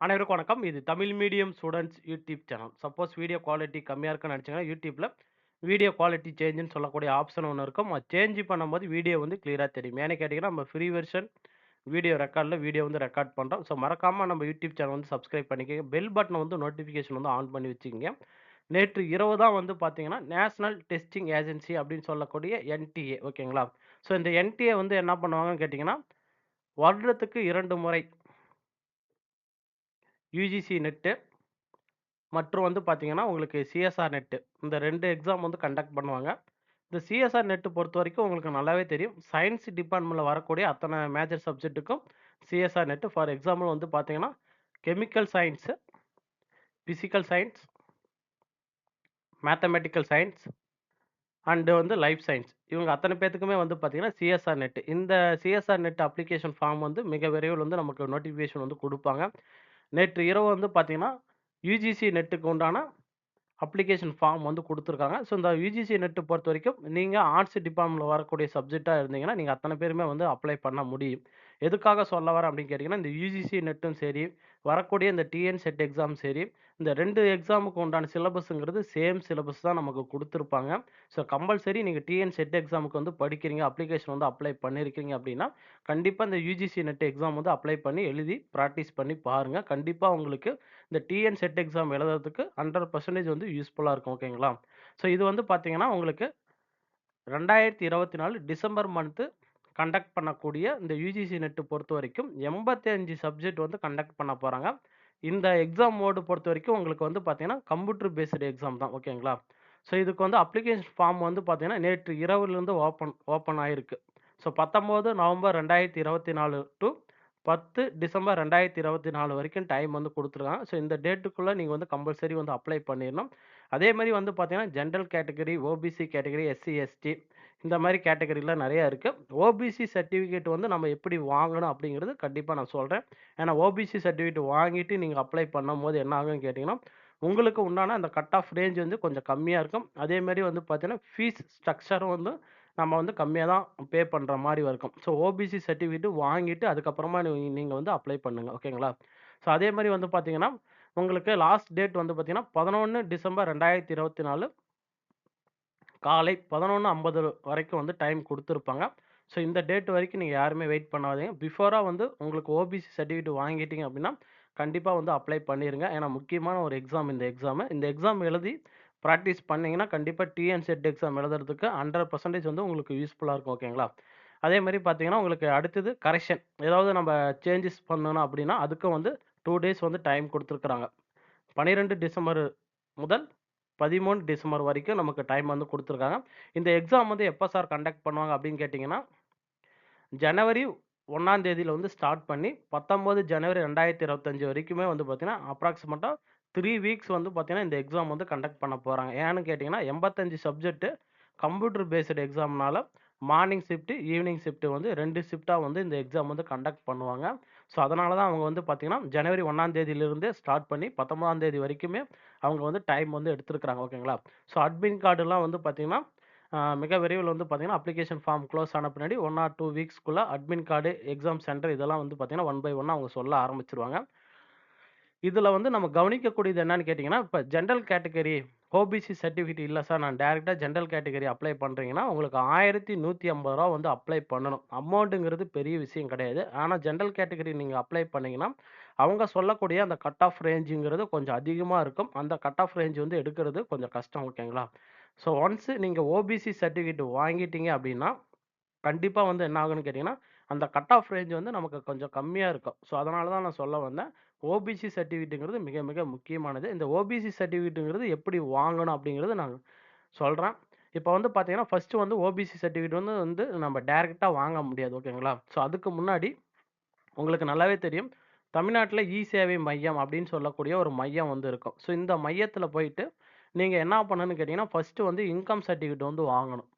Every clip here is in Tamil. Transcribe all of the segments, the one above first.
அனைவருக்கும் வணக்கம். இது Tamil medium students YouTube channel. Suppose video quality கம்மியாக இருக்குன்னு நினச்சிங்கன்னா யூடியூப்பில் வீடியோ குவாலிட்டி சேஞ்சுன்னு சொல்லக்கூடிய ஆப்ஷன் ஒன்று இருக்கும். அது சேஞ்ச் பண்ணும்போது வீடியோ வந்து கிளியராக தெரியும். ஏன்னு கேட்டீங்கன்னா, நம்ம ஃப்ரீ வெர்ஷன் வீடியோ ரெக்கார்டில் வீடியோ வந்து ரெக்கார்ட் பண்ணுறோம் ஸோ மறக்காமல் நம்ம யூடியூப் சேனல் வந்து சப்ஸ்கிரைப் பண்ணிக்கோங்க பெல் பட்டனை வந்து நோட்டிஃபிகேஷன் வந்து ஆன் பண்ணி வச்சுக்கோங்க நேற்று இரவு தான் வந்து பார்த்தீங்கன்னா, நேஷனல் டெஸ்டிங் ஏஜென்சி அப்படின்னு சொல்லக்கூடிய என்டிஏ ஓகேங்களா? ஸோ இந்த என்டிஏ வந்து என்ன பண்ணுவாங்கன்னு கேட்டிங்கன்னா வருடத்துக்கு இரண்டு முறை யூஜிசி நெட்டு மற்றும் வந்து பார்த்தீங்கன்னா, உங்களுக்கு சிஎஸ்ஆர் நெட்டு இந்த ரெண்டு எக்ஸாம் வந்து கண்டக்ட் பண்ணுவாங்க. இந்த சிஎஸ்ஆர் நெட் பொறுத்தவரைக்கும் உங்களுக்கு நல்லாவே தெரியும். சயின்ஸ் டிபார்ட்மெண்ட்டில் வரக்கூடிய அத்தனை மேஜர் சப்ஜெக்ட்டுக்கும் சிஎஸ்ஆர் நெட்டு ஃபார் எக்ஸாம்பிள் வந்து பார்த்தீங்கன்னா, chemical science physical science mathematical science and வந்து லைஃப் சயின்ஸ் இவங்க அத்தனை பேத்துக்குமே வந்து பார்த்தீங்கன்னா, சிஎஸ்ஆர் நெட். இந்த சிஎஸ்ஆர் நெட் அப்ளிகேஷன் ஃபார்ம் வந்து மிக விரைவில் வந்து நமக்கு நோட்டிஃபிகேஷன் வந்து கொடுப்பாங்க நேற்று இரவு வந்து பார்த்தீங்கன்னா, யூஜிசி நெட்டுக்கு உண்டான அப்ளிகேஷன் ஃபார்ம் வந்து கொடுத்துருக்காங்க ஸோ இந்த யுஜிசி நெட் பொறுத்தவரைக்கும் நீங்கள் ஆர்ட்ஸ் டிபார்ட்மெண்ட்டில் வரக்கூடிய சப்ஜெக்டாக இருந்தீங்கன்னா, நீங்கள் அத்தனை பேருமே வந்து அப்ளை பண்ண முடியும். எதுக்காக சொல்ல வரேன் அப்படின்னு கேட்டிங்கன்னா இந்த யூஜிசி நெட்டும் சரி, வரக்கூடிய இந்த டிஎன் செட் எக்ஸாம் சரி, இந்த ரெண்டு எக்ஸாமுக்கு உண்டான சிலபஸுங்கிறது சேம் சிலபஸ் தான் நமக்கு கொடுத்துருப்பாங்க ஸோ கம்பல்சரி நீங்கள் டிஎன் செட் எக்ஸாமுக்கு வந்து படிக்கிறீங்க, அப்ளிகேஷன் வந்து அப்ளை பண்ணியிருக்கீங்க அப்படின்னா, கண்டிப்பாக இந்த யூஜிசி நெட் எக்ஸாம் வந்து அப்ளை பண்ணி எழுதி ப்ராக்டிஸ் பண்ணி பாருங்கள் கண்டிப்பாக உங்களுக்கு இந்த டிஎன் செட் எக்ஸாம் எழுதுறதுக்கு 100% வந்து யூஸ்ஃபுல்லாக இருக்கும். ஓகேங்களா? ஸோ இது வந்து பார்த்தீங்கன்னா, உங்களுக்கு 2024 டிசம்பர் மந்த்து கண்டக்ட் பண்ணக்கூடிய இந்த யூஜிசி நெட்டு பொறுத்த வரைக்கும் எண்பத்தஞ்சு சப்ஜெக்ட் வந்து கண்டக்ட் பண்ண போகிறாங்க இந்த எக்ஸாம் மோர்டை பொறுத்த வரைக்கும் உங்களுக்கு வந்து பார்த்தீங்கன்னா, கம்ப்யூட்டர் பேஸ்டு எக்ஸாம் தான். ஓகேங்களா? ஸோ இதுக்கு வந்து அப்ளிகேஷன் ஃபார்ம் வந்து பார்த்தீங்கன்னா, நேற்று இரவுலேருந்து ஓப்பன் ஓப்பன் ஆகிருக்கு ஸோ 19 நவம்பர் ரெண்டாயிரத்தி இருபத்தி நாலு டு பத்து டிசம்பர் 2024 வரைக்கும் டைம் வந்து கொடுத்துருக்காங்க ஸோ இந்த டேட்டுக்குள்ளே நீங்கள் வந்து கம்பல்சரி வந்து அப்ளை பண்ணிடணும் அதே மாதிரி வந்து பார்த்தீங்கன்னா, general category, OBC category, SC, ST இந்த மாதிரி கேட்டகரிலாம் நிறையா இருக்குது ஓபிசி சர்டிஃபிகேட் வந்து நம்ம எப்படி வாங்கணும் அப்படிங்கிறது கண்டிப்பாக நான் சொல்கிறேன் ஏன்னா ஓபிசி சர்டிஃபிகேட் வாங்கிட்டு நீங்கள் அப்ளை பண்ணும்போது என்ன ஆகும்னு கேட்டிங்கன்னா உங்களுக்கு உண்டான அந்த கட் ஆஃப் ரேஞ்ச் வந்து கொஞ்சம் கம்மியாக இருக்கும். அதே மாதிரி வந்து பார்த்தீங்கன்னா, ஃபீஸ் ஸ்ட்ரக்சரும் வந்து நம்ம வந்து கம்மியாக தான் பே பண்ணுற மாதிரி இருக்கும். ஸோ ஓபிசி சர்டிஃபிகேட் வாங்கிட்டு அதுக்கப்புறமா நீங்கள் வந்து அப்ளை பண்ணுங்கள் ஓகேங்களா? ஸோ அதே மாதிரி வந்து பார்த்தீங்கன்னா, உங்களுக்கு லாஸ்ட் டேட் வந்து பார்த்தீங்கன்னா, 11 டிசம்பர் 2024 காலை 11:50 வரைக்கும் வந்து டைம் கொடுத்துருப்பாங்க ஸோ இந்த டேட் வரைக்கும் நீங்கள் யாருமே வெயிட் பண்ணாதீங்க. பிஃபோராக வந்து உங்களுக்கு ஓபிசி சர்டிஃபிகேட் வாங்கிட்டீங்க அப்படின்னா, கண்டிப்பாக வந்து அப்ளை பண்ணிடுங்க ஏன்னா முக்கியமான ஒரு எக்ஸாம் இந்த எக்ஸாமு. இந்த எக்ஸாம் எழுதி ப்ராக்டிஸ் பண்ணிங்கன்னா கண்டிப்பாக டிஎன்செட் எக்ஸாம் எழுதுறதுக்கு 100% வந்து உங்களுக்கு யூஸ்ஃபுல்லாக இருக்கும். ஓகேங்களா? அதே மாதிரி பார்த்தீங்கன்னா, உங்களுக்கு அடுத்தது கரெக்ஷன் ஏதாவது நம்ம சேஞ்சஸ் பண்ணணும் அப்படின்னா, அதுக்கும் வந்து டூ டேஸ் வந்து டைம் கொடுத்துருக்குறாங்க. பன்னிரெண்டு டிசம்பர் முதல் 13 டிசம்பர் வரைக்கும் நமக்கு டைம் வந்து கொடுத்துருக்காங்க. இந்த எக்ஸாம் வந்து எப்போ சார் கண்டக்ட் பண்ணுவாங்க அப்படின்னு கேட்டிங்கன்னா ஜனவரி ஒன்றாம் தேதியில் வந்து ஸ்டார்ட் பண்ணி 19 ஜனவரி 2025 வரைக்குமே வந்து பார்த்திங்கன்னா அப்ராக்சிமேட்டாக த்ரீ வீக்ஸ் வந்து பார்த்திங்கன்னா இந்த எக்ஸாம் வந்து கண்டக்ட் பண்ண போகிறாங்க ஏன்னு கேட்டிங்கன்னா எண்பத்தஞ்சு சப்ஜெக்ட்டு கம்ப்யூட்டர் பேஸ்டு எக்ஸாம்னால மார்னிங் ஷிஃப்ட்டு ஈவினிங் ஷிஃப்ட்டு வந்து ரெண்டு ஷிஃப்ட்டாக வந்து இந்த எக்ஸாம் வந்து கண்டக்ட் பண்ணுவாங்க. ஸோ அதனால தான் அவங்க வந்து பார்த்தீங்கன்னா, ஜனவரி ஒன்றாம் தேதியிலிருந்தே ஸ்டார்ட் பண்ணி 19ஆம் தேதி வரைக்குமே அவங்க வந்து டைம் வந்து எடுத்துருக்குறாங்க ஓகேங்களா? ஸோ அட்மின் கார்டுலாம் வந்து பார்த்தீங்கன்னா, மிக விரைவில் வந்து பார்த்தீங்கன்னா, அப்ளிகேஷன் ஃபார்ம் க்ளோஸ் ஆன பின்னாடி ஒன் ஆர் டூ வீக்ஸ்க்குள்ளே அட்மின் கார்டு, எக்ஸாம் சென்டர் இதெல்லாம் வந்து பார்த்தீங்கன்னா, ஒன் பை ஒன் அவங்க சொல்ல ஆரம்பிச்சிருவாங்க இதில் வந்து நம்ம கவனிக்கக்கூடியது என்னன்னு கேட்டிங்கன்னா இப்போ ஜென்ரல் கேட்டகரி ஓபிசி சர்டிஃபிகேட் இல்லை சார் நான் டேரெக்டாக ஜென்ரல் கேட்டகரி அப்ளை பண்ணுறீங்கன்னா உங்களுக்கு ஆயிரத்தி நூற்றி ஐம்பது ரூபா வந்து அப்ளை பண்ணணும். அமௌண்ட்டுங்கிறது பெரிய விஷயம் கிடையாது. ஆனால் ஜென்ரல் கேட்டகரி நீங்கள் அப்ளை பண்ணிங்கன்னா அவங்க சொல்லக்கூடிய அந்த கட் ஆஃப் ரேஞ்சுங்கிறது கொஞ்சம் அதிகமாக இருக்கும். அந்த கட் ஆஃப் ரேஞ்ச் வந்து எடுக்கிறது கொஞ்சம் கஷ்டம். ஓகேங்களா? ஸோ ஒன்ஸ் நீங்கள் ஓபிசி சர்டிஃபிகேட் வாங்கிட்டீங்க அப்படின்னா, கண்டிப்பாக வந்து என்ன ஆகுன்னு கேட்டிங்கன்னா அந்த கட் ஆஃப் ரேஞ்ச் வந்து நமக்கு கொஞ்சம் கம்மியாக இருக்கும். ஸோ அதனால தான் நான் சொல்ல வந்தேன். ஓபிசி சர்டிஃபிகேட்ங்கிறது மிக மிக முக்கியமானது. இந்த ஓபிசி சர்டிஃபிகேட்டுங்கிறது எப்படி வாங்கணும் அப்படிங்கிறது நான் சொல்கிறேன் இப்போ வந்து பார்த்தீங்கன்னா, ஃபஸ்ட்டு வந்து ஓபிசி சர்டிஃபிகேட் வந்து வந்து நம்ம டேரெக்டாக வாங்க முடியாது. ஓகேங்களா? ஸோ அதுக்கு முன்னாடி உங்களுக்கு நல்லாவே தெரியும். தமிழ்நாட்டில் இ சேவை மையம் அப்படின்னு சொல்லக்கூடிய ஒரு மையம் வந்து இருக்கும். ஸோ இந்த மையத்தில் போயிட்டு நீங்கள் என்ன பண்ணணும்னு கேட்டிங்கன்னா ஃபஸ்ட்டு வந்து இன்கம் சர்டிஃபிகேட் வந்து வாங்கணும்.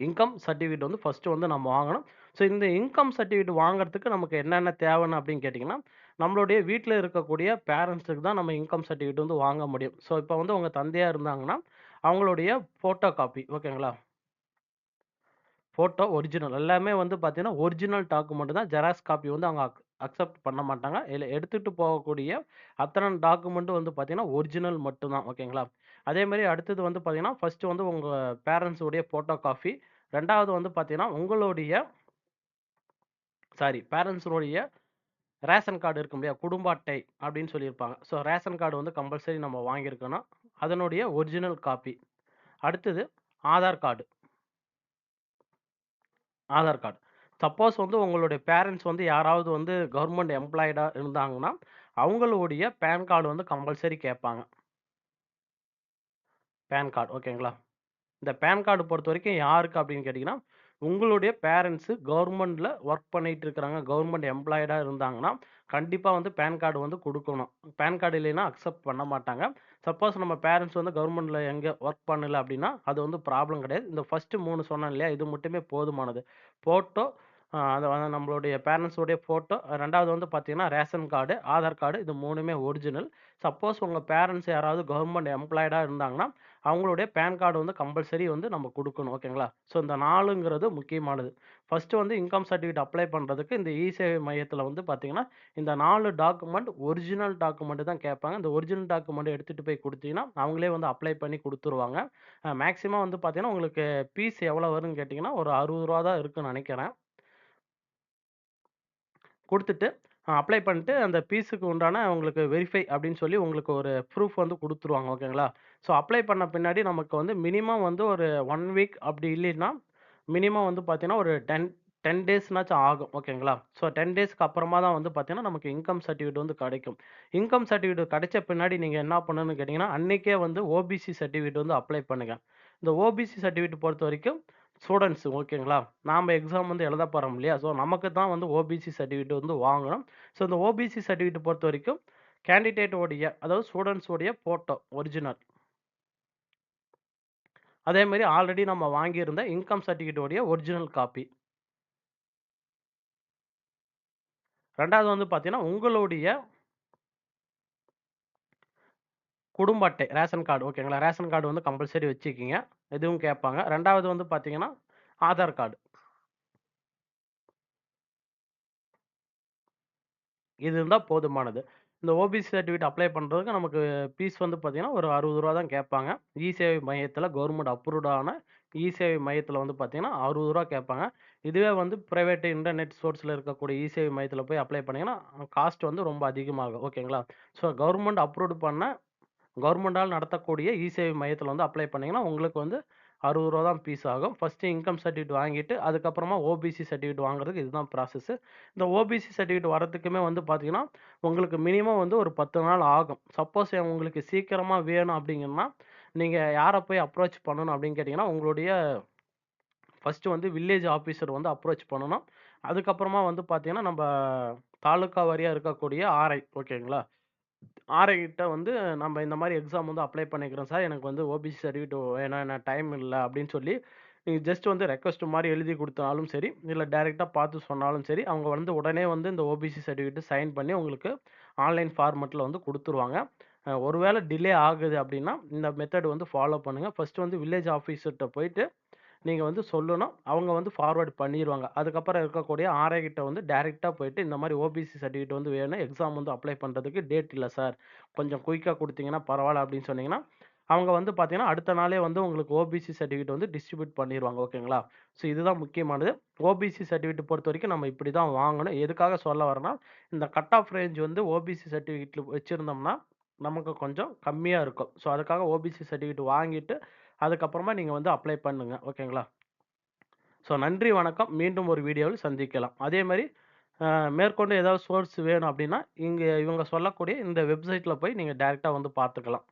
இன்கம் சர்டிஃபிகேட் வந்து ஃபஸ்ட்டு வந்து நம்ம வாங்கணும். ஸோ இந்த இன்கம் சர்டிஃபிகேட் வாங்குறதுக்கு நமக்கு என்னென்ன தேவைன்னு அப்படின்னு கேட்டிங்கன்னா நம்மளுடைய வீட்டில் இருக்கக்கூடிய பேரண்ட்ஸுக்கு தான் நம்ம இன்கம் சர்டிஃபிகேட் வந்து வாங்க முடியும். ஸோ இப்போ வந்து உங்கள் தந்தையாக இருந்தாங்கன்னா, அவங்களுடைய ஃபோட்டோ காப்பி ஓகேங்களா? ஃபோட்டோ ஒரிஜினல் எல்லாமே வந்து பார்த்தீங்கன்னா, ஒரிஜினல் டாக்குமெண்ட் தான். ஜெராக்ஸ் காப்பி வந்து அவங்க அக் அக்செப்ட் பண்ண மாட்டாங்க. இல்லை எடுத்துகிட்டு போகக்கூடிய அத்தனை டாக்குமெண்ட்டும் வந்து பார்த்தீங்கன்னா, ஒரிஜினல் மட்டும்தான் ஓகேங்களா அதே மாதிரி அடுத்தது வந்து பார்த்தீங்கன்னா, ஃபஸ்ட்டு வந்து உங்கள் பேரண்ட்ஸுடைய ஃபோட்டோ காப்பி. ரெண்டாவது வந்து பார்த்தீங்கன்னா, உங்களுடைய சாரி பேரண்ட்ஸுடைய ரேஷன் கார்டு இருக்கும் இல்லையா? குடும்ப அட்டை அப்படின்னு சொல்லியிருப்பாங்க. ஸோ ரேஷன் கார்டு வந்து கம்பல்சரி நம்ம வாங்கியிருக்கணும். அதனுடைய ஒரிஜினல் காப்பி. அடுத்தது Aadhaar card. Aadhaar card. Suppose வந்து உங்களுடைய பேரண்ட்ஸ் வந்து யாராவது வந்து கவர்மெண்ட் எம்ப்ளாய்டாக இருந்தாங்கன்னா, அவங்களுடைய பேன் கார்டு வந்து கம்பல்சரி கேட்பாங்க. பேன் கார்டு ஓகேங்களா? இந்த பேன் கார்டு பொறுத்தவரைக்கும் யாருக்கு அப்படின்னு கேட்டிங்கன்னா உங்களுடைய பேரண்ட்ஸு கவர்மெண்ட்டில் ஒர்க் பண்ணிகிட்டு இருக்கிறாங்க. கவர்மெண்ட் எம்ப்ளாய்டாக இருந்தாங்கன்னா, கண்டிப்பாக வந்து பேன் கார்டு வந்து கொடுக்கணும் பேன் கார்டு இல்லைன்னா அக்செப்ட் பண்ண மாட்டாங்க. சப்போஸ் நம்ம பேரண்ட்ஸ் வந்து கவர்மெண்ட்டில் எங்கே ஒர்க் பண்ணல அப்படின்னா, அது வந்து ப்ராப்ளம் கிடையாது. இந்த ஃபர்ஸ்ட்டு 3 சொன்னேன் இல்லையா? இது மட்டுமே போதுமானது. ஃபோட்டோ அதை அது வந்து நம்மளுடைய பேரண்ட்ஸோடைய ஃபோட்டோ, ரெண்டாவது வந்து பார்த்தீங்கன்னா, ரேஷன் கார்டு, ஆதார் கார்டு இது மூணுமே ஒரிஜினல். சப்போஸ் உங்கள் பேரண்ட்ஸ் யாராவது கவர்மெண்ட் எம்ப்ளாய்டாக இருந்தாங்கன்னா, அவங்களுடைய பேன் கார்டு வந்து கம்பல்சரி வந்து நம்ம கொடுக்கணும் ஓகேங்களா? ஸோ இந்த நாளுங்கிறது முக்கியமானது. ஃபஸ்ட்டு வந்து இன்கம் சர்டிஃபிகேட் அப்ளை பண்ணுறதுக்கு இந்த இ-சேவை மையத்தில் வந்து பார்த்தீங்கன்னா, இந்த நாலு டாக்குமெண்ட் ஒரிஜினல் டாக்குமெண்ட்டு தான் கேட்பாங்க. இந்த ஒரிஜினல் டாக்குமெண்ட் எடுத்துகிட்டு போய் கொடுத்தீங்கன்னா அவங்களே வந்து அப்ளை பண்ணி கொடுத்துருவாங்க மேக்ஸிமம் வந்து பார்த்தீங்கன்னா, உங்களுக்கு ஃபீஸ் எவ்வளோ வரும்னு கேட்டிங்கன்னா ஒரு அறுபது ரூபா தான் இருக்குன்னு நினைக்கிறேன் கொடுத்துட்டு அப்ளை பண்ணிட்டு அந்த பீஸுக்கு உண்டான உங்களுக்கு வெரிஃபை அப்படின்னு சொல்லி உங்களுக்கு ஒரு ப்ரூஃப் வந்து கொடுத்துருவாங்க ஓகேங்களா? ஸோ அப்ளை பண்ண பின்னாடி நமக்கு வந்து மினிமம் வந்து ஒரு ஒன் வீக் அப்படி இல்லைன்னா, மினிமம் வந்து பார்த்தீங்கன்னா, ஒரு 10 10 டேஸ்னாச்சும் ஆகும். ஓகேங்களா? ஸோ 10 டேஸ்க்கு அப்புறமா தான் வந்து பார்த்தீங்கன்னா, நமக்கு இன்கம் சர்டிஃபிகேட் வந்து கிடைக்கும். இன்கம் சர்டிஃபிகேட் கிடைச்ச பின்னாடி நீங்கள் என்ன பண்ணணும்னு கேட்டிங்கன்னா அன்றைக்கே வந்து ஓபிசி சர்டிஃபிகேட் வந்து அப்ளை பண்ணுங்கள் இந்த ஓபிசி சர்டிஃபிகேட் பொறுத்தவரைக்கும் ஸ்டூடெண்ட்ஸு ஓகேங்களா? நாம் எக்ஸாம் வந்து எழுத போகிறோம் இல்லையா? ஸோ நமக்கு தான் வந்து ஓபிசி சர்டிஃபிகேட் வந்து வாங்கணும். ஸோ இந்த ஓபிசி சர்டிஃபிகேட் பொறுத்த வரைக்கும் கேண்டிடேட்டோடைய அதாவது ஸ்டூடெண்ட்ஸோடைய ஃபோட்டோ ஒரிஜினல். அதேமாரி ஆல்ரெடி நம்ம வாங்கியிருந்த இன்கம் சர்டிஃபிகேட்டோடைய ஒரிஜினல் காப்பி. ரெண்டாவது வந்து பார்த்தீங்கன்னா, உங்களுடைய குடும்ப அட்டை, ரேஷன் கார்டு ஓகேங்களா? ரேஷன் கார்டு வந்து கம்பல்சரி வச்சுக்கிங்க இதுவும் கேட்பாங்க. ரெண்டாவது வந்து பார்த்தீங்கன்னா, ஆதார் கார்டு. இது இருந்தால் போதுமானது. இந்த ஓபிசி சர்டிஃபிகேட் அப்ளை பண்ணுறதுக்கு நமக்கு ஃபீஸ் வந்து பார்த்தீங்கன்னா, ஒரு அறுபது ரூபா தான் கேட்பாங்க. இ-சேவை கவர்மெண்ட் அப்ரூவ்டான இசேவை மையத்தில் இ-சேவை வந்து பார்த்திங்கன்னா அறுபது ரூபா கேட்பாங்க. இதுவே வந்து ப்ரைவேட்டு இன்டர்நெட் சோர்ஸில் இருக்கக்கூடிய இ-சேவை போய் அப்ளை பண்ணிங்கன்னா காஸ்ட் வந்து ரொம்ப அதிகமாகும். ஓகேங்களா? ஸோ கவர்மெண்ட் அப்ரூவ்டு பண்ண கவர்மெண்டால் நடத்தக்கூடிய இ-சேவை வந்து அப்ளை பண்ணிங்கன்னா உங்களுக்கு வந்து அறுபது ரூபா தான் பீஸ் ஆகும். ஃபர்ஸ்ட்டு இன்கம் சர்டிஃபிகேட் வாங்கிட்டு, அதுக்கப்புறமா ஓபிசி சர்டிஃபிகேட் வாங்குறதுக்கு இதுதான் ப்ராசஸ்ஸு இந்த ஓபிசி சர்டிஃபிகேட் வரதுக்குமே வந்து பார்த்தீங்கன்னா, உங்களுக்கு மினிமம் வந்து ஒரு 10 நாள் ஆகும். சப்போஸ் உங்களுக்கு சீக்கிரமாக வேணும் அப்படிங்கன்னா, நீங்கள் யாரை போய் அப்ரோச் பண்ணணும் அப்படின்னு கேட்டிங்கன்னா உங்களுடைய ஃபஸ்ட்டு வந்து வில்லேஜ் ஆஃபீஸர் வந்து அப்ரோச் பண்ணணும். அதுக்கப்புறமா வந்து பார்த்தீங்கன்னா, நம்ம தாலுக்கா வாரியாக இருக்கக்கூடிய ஆர்ஐ ஓகேங்களா? ஆர்ஐகிட்ட வந்து நம்ம இந்த மாதிரி எக்ஸாம் வந்து அப்ளை பண்ணிக்கிறோம் சார். எனக்கு வந்து ஓபிசி சர்டிஃபிகேட் வேணும். எனக்கு டைம் இல்லை அப்படின்னு சொல்லி, நீங்கள் ஜஸ்ட் வந்து ரெக்வஸ்ட் மாதிரி எழுதி கொடுத்தாலும் சரி, இல்லை டைரெக்டாக பார்த்து சொன்னாலும் சரி, அவங்க வந்து உடனே வந்து இந்த ஓபிசி சர்டிஃபிகேட் சைன் பண்ணி உங்களுக்கு ஆன்லைன் ஃபார்மெட்டில் வந்து கொடுத்துருவாங்க ஒருவேளை டிலே ஆகுது அப்படின்னா, இந்த மெத்தட் வந்து ஃபாலோ பண்ணுங்கள் ஃபஸ்ட்டு வந்து வில்லேஜ் ஆஃபீஸர்கிட்ட போயிட்டு, நீங்கள் வந்து சொல்லணும். அவங்க வந்து ஃபார்வர்ட் பண்ணிடுவாங்க அதுக்கப்புறம் இருக்கக்கூடிய ஆர்ஐகிட்ட வந்து டேரெக்டாக போயிட்டு, இந்த மாதிரி ஓபிசி சர்டிஃபிகேட் வந்து வேணும். எக்ஸாம் வந்து அப்ளை பண்ணுறதுக்கு டேட் இல்லை சார். கொஞ்சம் குயிக்காக கொடுத்தீங்கன்னா பரவாயில்ல அப்படின்னு சொன்னீங்கன்னா, அவங்க வந்து பார்த்தீங்கன்னா, அடுத்த நாளே வந்து உங்களுக்கு ஓபிசி சர்டிஃபிகேட் வந்து டிஸ்ட்ரிபியூட் பண்ணிடுவாங்க ஓகேங்களா? ஸோ இதுதான் முக்கியமானது. ஓபிசி சர்டிஃபிகேட் பொறுத்தவரைக்கும் நம்ம இப்படி தான் வாங்கணும். எதுக்காக சொல்ல வரேன்னா, இந்த கட் ஆஃப் ரேஞ்ச் வந்து ஓபிசி சர்டிஃபிகேட்டில் வச்சுருந்தோம்னா நமக்கு கொஞ்சம் கம்மியாக இருக்கும். ஸோ அதுக்காக ஓபிசி சர்டிஃபிகேட் வாங்கிட்டு, அதுக்கப்புறமா நீங்கள் வந்து அப்ளை பண்ணுங்க. ஓகேங்களா? ஸோ நன்றி, வணக்கம். மீண்டும் ஒரு வீடியோவில் சந்திக்கலாம். அதே மாதிரி மேற்கொண்டு ஏதாவது சோர்ஸ் வேணும் அப்படின்னா, இங்கே இவங்க சொல்லக்கூடிய இந்த வெப்சைட்டில் போய் நீங்கள் டேரெக்டாக வந்து பார்த்துக்கலாம்.